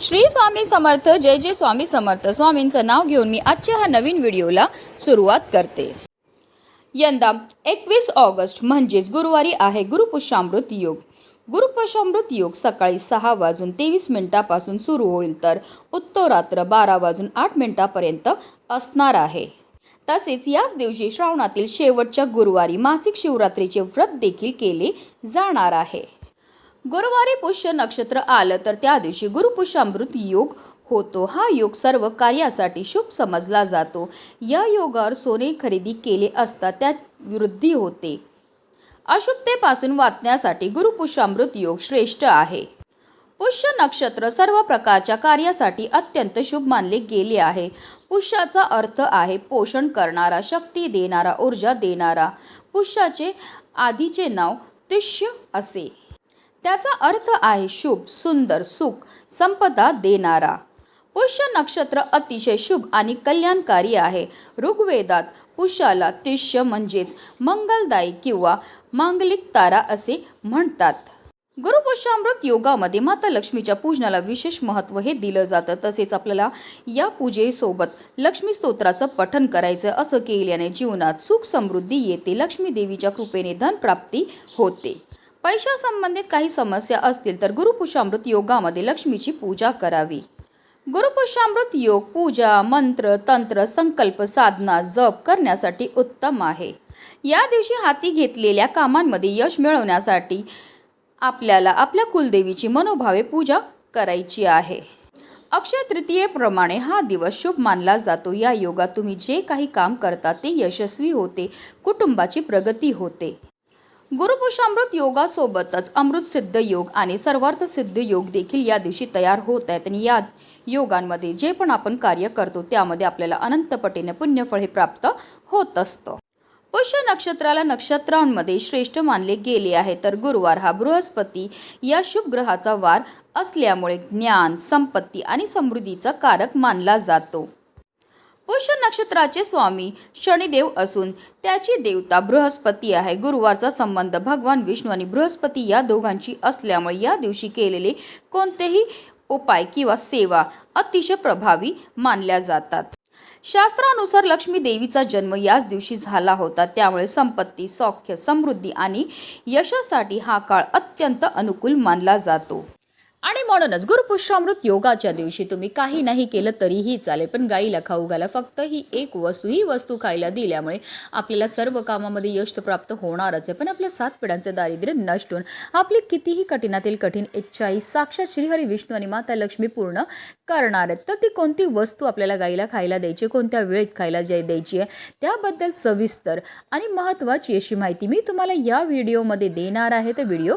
श्री स्वामी समर्थ जय जय स्वामी समर्थ. स्वामींचं नाव घेऊन मी आजच्या ह्या नवीन व्हिडिओला सुरुवात करते. यंदा एकवीस ऑगस्ट म्हणजेच गुरुवारी आहे गुरुपुष्यामृत योग. गुरुपुष्यामृत योग सकाळी सहा वाजून तेवीस मिनिटापासून सुरू होईल तर उत्तरात्र बारा वाजून आठ मिनिटापर्यंत असणार आहे. तसेच याच दिवशी श्रावणातील शेवटच्या गुरुवारी मासिक शिवरात्रीचे व्रत देखील केले जाणार आहे. गुरुवारी पुष्य नक्षत्र आलं तर त्या दिवशी गुरुपुष्यामृत योग होतो. हा योग सर्व कार्यासाठी शुभ समजला जातो. या योगावर सोने खरेदी केले असता त्यात वृद्धी होते. अशुभतेपासून वाचण्यासाठी गुरुपुष्यामृत योग श्रेष्ठ आहे. पुष्य नक्षत्र सर्व प्रकारच्या कार्यासाठी अत्यंत शुभ मानले गेले आहे. पुष्याचा अर्थ आहे पोषण करणारा शक्ती देणारा ऊर्जा देणारा. पुष्याचे आधीचे नाव तिष्य असे. त्याचा अर्थ आहे शुभ सुंदर सुख संपदा देणारा. पुष्य नक्षत्र अतिशय शुभ आणि कल्याणकारी आहे. ऋग्वेदात पुष्याला तिष्य म्हणजेच मंगलदायी किंवा मांगलिक तारा असे म्हणतात. गुरुपुष्यामृत योगामध्ये माता लक्ष्मीच्या पूजनाला विशेष महत्त्व हे दिलं जातं. तसेच आपल्याला या पूजेसोबत लक्ष्मी स्तोत्राचं पठन करायचं असं केल्याने जीवनात सुख समृद्धी येते. लक्ष्मी देवीच्या कृपेने धनप्राप्ती होते. पैशासंबंधित काही समस्या असतील तर गुरुपुषामृत योगामध्ये लक्ष्मीची पूजा करावी. गुरुपुष्यामृत योग पूजा मंत्र तंत्र संकल्प साधना जप करण्यासाठी उत्तम आहे. या दिवशी हाती घेतलेल्या कामांमध्ये यश मिळवण्यासाठी आपल्याला आपल्या कुलदेवीची मनोभावे पूजा करायची आहे. अक्षय तृतीयेप्रमाणे हा दिवस शुभ मानला जातो. या योगात तुम्ही जे काही काम करता ते यशस्वी होते. कुटुंबाची प्रगती होते. गुरुपुषामृत योगासोबतच अमृत सिद्ध योग आणि सर्वार्थ सिद्ध योग देखील या दिवशी तयार होत आहेत. आणि या योगांमध्ये जे पण आपण कार्य करतो त्यामध्ये आपल्याला अनंतपटीने पुण्यफळ हे प्राप्त होत असतं. पुष्य नक्षत्राला नक्षत्रांमध्ये श्रेष्ठ मानले गेले आहे. तर गुरुवार हा बृहस्पती या शुभ ग्रहाचा वार असल्यामुळे ज्ञान संपत्ती आणि समृद्धीचा कारक मानला जातो. पुष्य नक्षत्राचे स्वामी शनिदेव असून त्याची देवता बृहस्पती आहे. गुरुवारचा संबंध भगवान विष्णू आणि बृहस्पती या दोघांची असल्यामुळे या दिवशी केलेले कोणतेही उपाय किंवा सेवा अतिशय प्रभावी मानल्या जातात. शास्त्रानुसार लक्ष्मी देवीचा जन्म याच दिवशी झाला होता. त्यामुळे संपत्ती सौख्य समृद्धी आणि यशासाठी हा काळ अत्यंत अनुकूल मानला जातो. आणि म्हणूनच गुरुपुष्यामृत योगाच्या दिवशी तुम्ही काही नाही केलं तरीही चालेल. पण गाईला खाऊ घाला. फक्त ही एक वस्तू ही वस्तू खायला दिल्यामुळे आपल्याला सर्व कामामध्ये यश प्राप्त होणारच आहे. पण आपल्या सात पिढ्यांचे दारिद्र्य नष्ट होऊन आपली कितीही कठीणातील कठीण इच्छाही साक्षात श्रीहरी विष्णू आणि माता लक्ष्मी पूर्ण करणार आहेत. तर ती कोणती वस्तू आपल्याला गाईला खायला द्यायची कोणत्या वेळेत खायला जे द्यायची आहे? त्याबद्दल सविस्तर आणि महत्त्वाची अशी माहिती मी तुम्हाला या व्हिडिओमध्ये देणार आहे. तर व्हिडिओ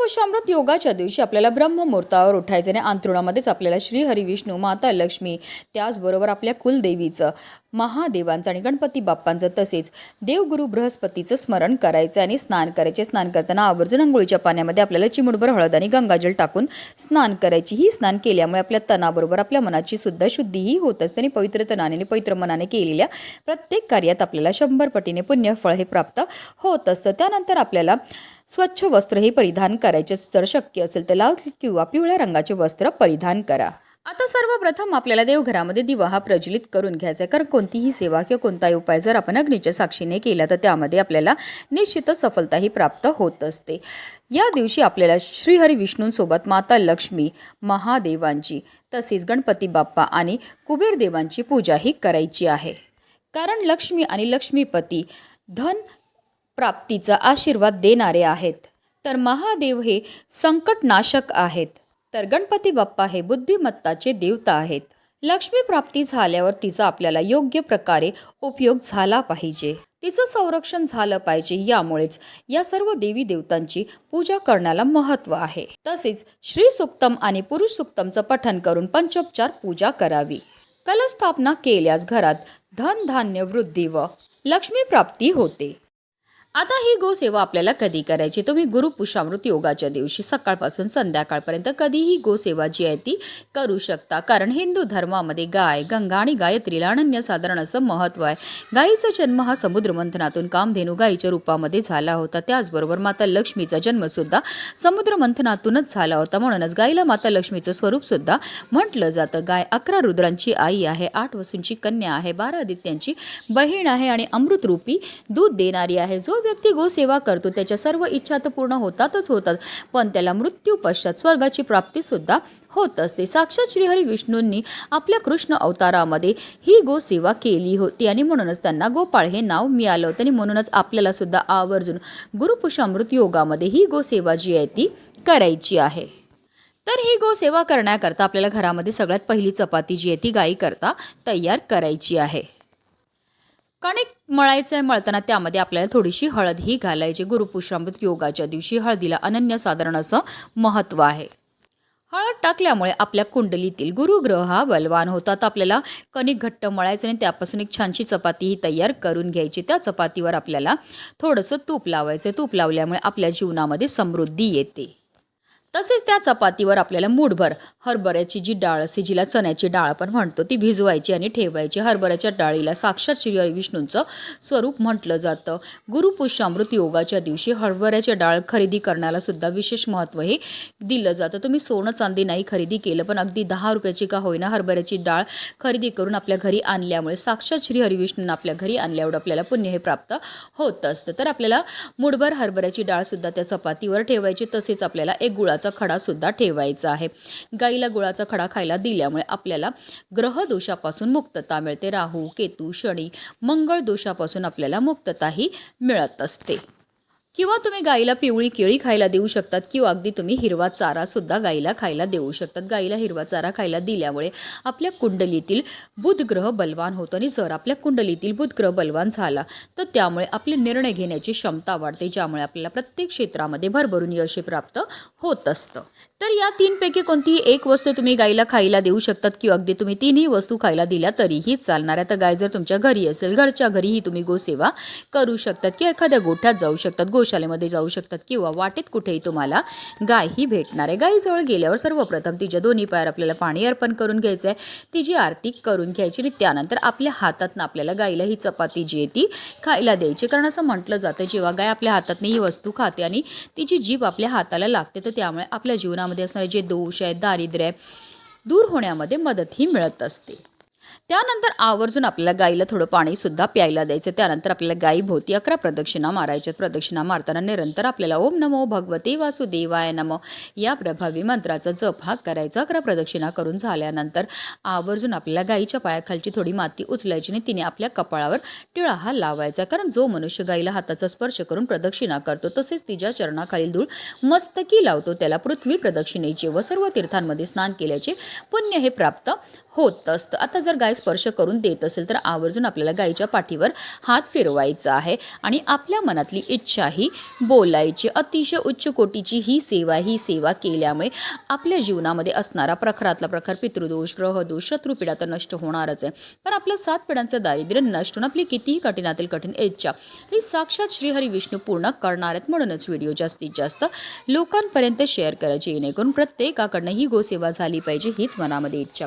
पुष्यामृत योगाच्या दिवशी आपल्याला ब्रह्ममुहूर्तावर उठायचं आणि अंतरुणामध्येच आपल्याला श्री हरी विष्णू माता लक्ष्मी त्याचबरोबर आपल्या कुलदेवीचं महादेवांचं आणि गणपती बाप्पांचं तसेच देवगुरु बृहस्पतीचं स्मरण करायचं आणि स्नान करायचे. स्नान करताना आवर्जून आंघोळीच्या पाण्यामध्ये आपल्याला चिमुडभर हळद आणि गंगाजल टाकून स्नान करायची. ही स्नान केल्यामुळे आपल्या तनाबरोबर आपल्या मनाची सुद्धा शुद्धीही होत असते आणि पवित्र तनाने आणि पवित्र मनाने केलेल्या प्रत्येक कार्यात आपल्याला शंभर पटीने पुण्यफळ हे प्राप्त होत असतं. त्यानंतर आपल्याला स्वच्छ वस्त्र हे परिधान करायचे करायचे जर शक्य असेल तर लाल किंवा पिवळ्या रंगाचे वस्त्र परिधान करा. आता सर्वप्रथम आपल्याला देवघरामध्ये दिवा हा प्रज्वलित करून घ्यायचा आहे. कारण कोणतीही सेवा किंवा कोणताही उपाय जर आपण अग्नीच्या साक्षीने केला तर त्यामध्ये आपल्याला निश्चितच सफलताही प्राप्त होत असते. या दिवशी आपल्याला श्रीहरी विष्णूंसोबत माता लक्ष्मी महादेवांची तसेच गणपती बाप्पा आणि कुबेर देवांची पूजाही करायची आहे. कारण लक्ष्मी आणि लक्ष्मीपती धन प्राप्तीचा आशीर्वाद देणारे आहेत. तर महादेव हे संकटनाशक आहेत. तर गणपती बाप्पा हे बुद्धिमत्ताचे देवता आहेत. लक्ष्मी प्राप्ती झाल्यावर तिचा आपल्याला योग्य प्रकारे उपयोग झाला पाहिजे. तिचं संरक्षण झालं पाहिजे यामुळेच या सर्व देवी देवतांची पूजा करण्याला महत्त्व आहे. तसेच श्री सुक्तम आणि पुरुष सुक्तमचं पठन करून पंचोपचार पूजा करावी. कलस्थापना केल्यास घरात धन धान्य वृद्धी व लक्ष्मी प्राप्ती होते. आता ही गोसेवा आपल्याला कधी करायची? तुम्ही गुरु पुषामृत योगाच्या दिवशी सकाळपासून संध्याकाळपर्यंत कधीही गोसेवा जी आहे ती करू शकता. कारण हिंदू धर्मामध्ये गाय गंगा आणि गायत्रीला अनन्य साधारण असं महत्त्व आहे. गायीचा जन्म हा समुद्र मंथनातून कामधेनू गायीच्या रूपामध्ये झाला होता. त्याचबरोबर माता लक्ष्मीचा जन्मसुद्धा समुद्र मंथनातूनच झाला होता. म्हणूनच गायीला माता लक्ष्मीचं स्वरूप सुद्धा म्हटलं जातं. गाय अकरा रुद्रांची आई आहे आठ वसूंची कन्या आहे बारा आदित्यांची बहीण आहे आणि अमृतरूपी दूध देणारी आहे. जो व्यक्ती गोसेवा करतो त्याच्या सर्व इच्छा तर पूर्ण होतातच होतात पण त्याला मृत्यू पश्चात स्वर्गाची प्राप्ती सुद्धा होत असते. साक्षात श्रीहरी विष्णूंनी आपल्या कृष्ण अवतारामध्ये ही गोसेवा केली होती आणि म्हणूनच त्यांना गोपाळ हे नाव मिळालं होतं आणि म्हणूनच आपल्याला सुद्धा आवर्जून गुरुपुषामृत योगामध्ये ही गोसेवा जी आहे ती करायची आहे. तर ही गोसेवा करण्याकरता आपल्याला घरामध्ये सगळ्यात पहिली चपाती जी आहे ती गाई करता तयार करायची आहे. कणिक मळायचं आहे मळताना त्यामध्ये आपल्याला थोडीशी हळद ही घालायची. गुरुपुष्यामृत योगाच्या दिवशी हळदीला अनन्यसाधारण असं महत्त्व आहे. हळद टाकल्यामुळे आपल्या कुंडलीतील गुरुग्रह हा बलवान होतात. आपल्याला कणिक घट्ट मळायचं आणि त्यापासून एक छानशी चपाती ही तयार करून घ्यायची. त्या चपातीवर आपल्याला थोडंसं तूप लावायचं तूप लावल्यामुळे आपल्या जीवनामध्ये समृद्धी येते. तसेच त्या चपातीवर आपल्याला मूठभर हरभऱ्याची जी डाळ असते जिला चण्याची डाळ आपण म्हणतो ती भिजवायची आणि ठेवायची. हरभऱ्याच्या डाळीला साक्षात श्री विष्णूंचं स्वरूप म्हटलं जातं. गुरुपुष्यामृत योगाच्या दिवशी हरभऱ्याच्या डाळ खरेदी करण्याला सुद्धा विशेष महत्त्व हे दिलं जातं. तुम्ही सोनं चांदी नाही खरेदी केलं पण अगदी दहा रुपयाची का होईना हरभऱ्याची डाळ खरेदी करून आपल्या घरी आणल्यामुळे साक्षात श्री हरिविष्णूंना आपल्या घरी आणल्यावर आपल्याला पुण्य हे प्राप्त होत असतं. तर आपल्याला मुठभर हरभऱ्याची डाळसुद्धा त्या चपातीवर ठेवायची. तसेच आपल्याला एक गुळाचा खडा सुद्धा ठेवायचा आहे. गाईला गुळाचा खडा खायला दिल्यामुळे आपल्याला ग्रह दोषापासून मुक्तता मिळते. राहू केतू शनी मंगळ दोषापासून आपल्याला मुक्तताही मिळत असते. किंवा तुम्ही गाईला पिवळी केळी खायला देऊ शकतात किंवा अगदी तुम्ही हिरवा चारा सुद्धा गाईला खायला देऊ शकतात. गाईला हिरवा चारा खायला दिल्यामुळे आपल्या कुंडलीतील बुध ग्रह बलवान होतो आणि जर आपल्या कुंडलीतील बुध ग्रह बलवान झाला तर त्यामुळे आपले निर्णय घेण्याची क्षमता वाढते ज्यामुळे आपल्याला प्रत्येक क्षेत्रामध्ये भरभरून यश प्राप्त होत असतं. तर या तीनपैकी कोणतीही एक वस्तू तुम्ही गाईला खायला देऊ शकतात किंवा अगदी तुम्ही तिन्ही वस्तू खायला दिल्या तरीही चालणार. आहे तर गाय जर तुमच्या घरी असेल घरच्या घरीही तुम्ही गोसेवा करू शकतात किंवा एखाद्या गोठ्यात जाऊ शकतात गोशालेमध्ये जाऊ शकतात किंवा वाटेत कुठेही तुम्हाला गाय ही भेटणार आहे. गायीजवळ गेल्यावर सर्वप्रथम तिच्या दोन्ही पायावर आपल्याला पाणी अर्पण करून घ्यायचं आहे तिची आरती करून घ्यायची आणि त्यानंतर आपल्या हातातनं आपल्याला गाईला ही चपाती जी आहे ती खायला द्यायची. कारण असं म्हटलं जातं जेव्हा गाय आपल्या हातातनं ही वस्तू खाते आणि तिची जीभ आपल्या हाताला लागते तर त्यामुळे आपल्या जीवनामध्ये असणारे जे दोष आहेत दारिद्र्य आहे दूर होण्यामध्ये मदतही मिळत असते. त्यानंतर आवर्जून आपल्याला गाईला थोडं पाणीसुद्धा प्यायला द्यायचं. त्यानंतर आपल्याला गाईभोवती अकरा प्रदक्षिणा मारायच्या प्रदक्षिणा मारताना निरंतर आपल्याला ओम नमो भगवते वासुदेवाय नमो या प्रभावी मंत्राचा जप हा करायचा. अकरा प्रदक्षिणा करून झाल्यानंतर आवर्जून आपल्याला गाईच्या पायाखालची थोडी माती उचलायची आणि तिने आपल्या कपाळावर टिळा हा लावायचा. कारण जो मनुष्य गाईला हाताचा स्पर्श करून प्रदक्षिणा करतो तसेच तिच्या चरणाखालील धूळ मस्तकी लावतो. त्याला पृथ्वी प्रदक्षिणेचे व सर्व तीर्थांमध्ये स्नान केल्याचे पुण्य हे प्राप्त होत असतं. आता जर गाय स्पर्श करून देत असेल तर आवर्जून आपल्याला गायीच्या पाठीवर हात फिरवायचा आहे. आणि आपल्या मनातली इच्छा ही बोलायची. अतिशय उच्च कोटीची ही सेवा ही सेवा केल्यामुळे आपल्या जीवनामध्ये असणारा प्रखरातला प्रखर पितृदोष ग्रहदोष शत्रुपिढा तर नष्ट होणारच आहे. पण आपल्या सात पिढ्यांचं दारिद्र्य नष्ट होऊन आपली कितीही कठीणातील कठीण इच्छा ही साक्षात श्रीहरी विष्णू पूर्ण करणार आहेत म्हणूनच व्हिडिओ जास्तीत जास्त लोकांपर्यंत शेअर करायची. जेणेकरून प्रत्येकाकडनं ही गोसेवा झाली पाहिजे हीच मनामध्ये इच्छा.